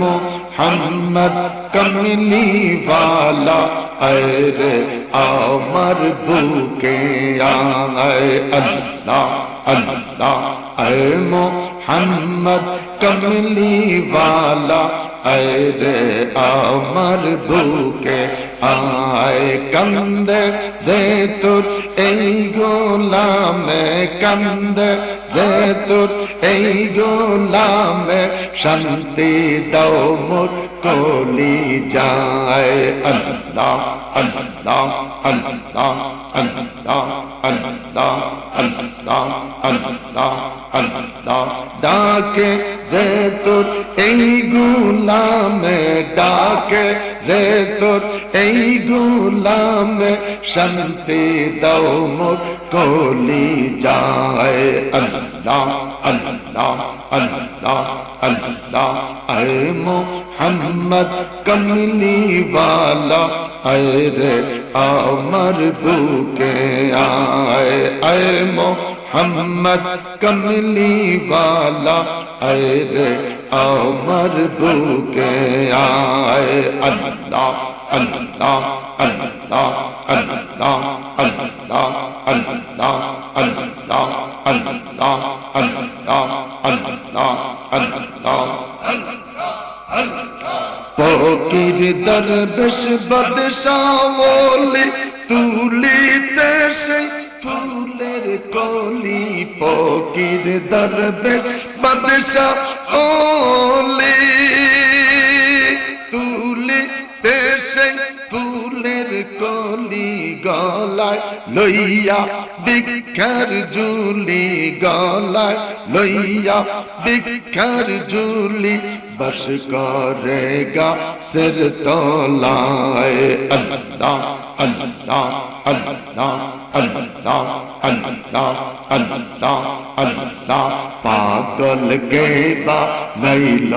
محمد کملی والا اے آمر بھوکے آئے اللہ اللہ اے محمد، کملی والا اے رے آمر بھوکے آئے کند دے تر اے گولا میں کند دے তোর এই গোলামে শান্তি দাও, মোর কলি যায়। আল্লাহ আল্লাহ আল্লাহ আল্লাহ আল্লাহ আল্লাহ আল্লাহ আল্লাহ। ডাকে রে তোর এই গুলামে, ডাকে রে তোর এই গুলামে শান্তি দাও, মোর কলি যায়। আল্লাহ اللہ اللہ اللہ اللہ اے محمد کملی والا اے رے آمر کے آئے اے محمد کملی والا اے رے آمر کے آئے اللہ اللہ اللہ اللہ اللہ اللہ پوکر دربش بدشاولی تولی تیسے ফুলের কলি পকির দরবে বাদশা تولی تیسے فولر کولی ফুলের কলি গলায় লইয়া বিক্ষার জুলি গলায় লইয়া বিক্ষার জুলি বস করেগা সির তোলায়। আল্লাহ আল্লাহ আল্লাহ আল্লাহ আল্লাহ আল্লাহ আল্লাহ। পাগল গেবা নইল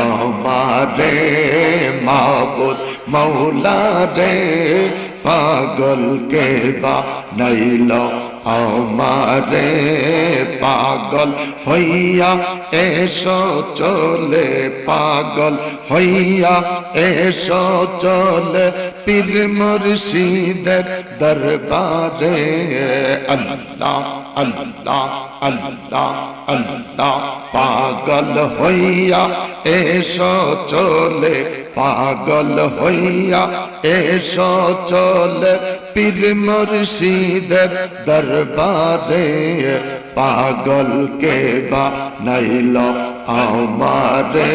আমারে মাবুদ। মৌলা রে পাগল কেবা নইল আমারে পাগল হইয়া এসো চলে পাগল হইয়া এসো চলে পীর মুর্শিদের দরবারে আল্লাহ আল্লাহ আল্লাহ আল্লাহ পাগল হইয়া এসো চলে পাগল হইয়া এসো চলে পীর মুর্শিদের দরবারে। পাগল কে বা নাইল আমারে।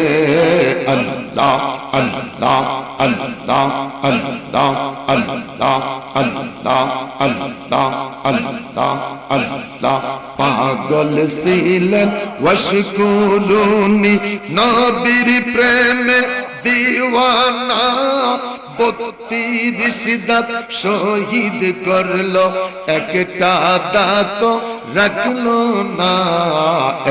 আল্লাহ আল্লাহ আল্লাহ আল্লাহ আল্লাহ আল্লাহ আল্লাহ আল্লাহ আল্লাহ। পাগল ছিলেন, ওয়াশকুরুনি, নবীর প্রেমে দিওয়ানা বত্রিশ দাঁত শহীদ করল। একটা দাঁত রাখল না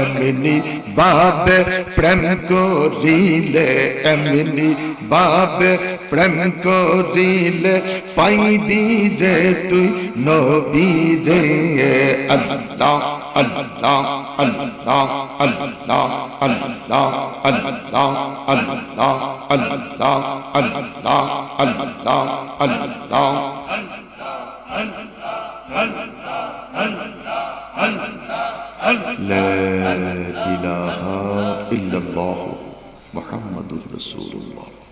এমনি বাবে প্রেম করিলে এমনি বাবে প্রেম করিলে পাইবি রে তুই নবী রে আল্লাহ আল্লাহ আল্লাহ আল্লাহ আল্লাহ আল্লাহ আল্লাহ আল্লাহ আল্লাহ আল্লাহ আল্লাহ لا الہ الا اللہ محمد الرسول اللہ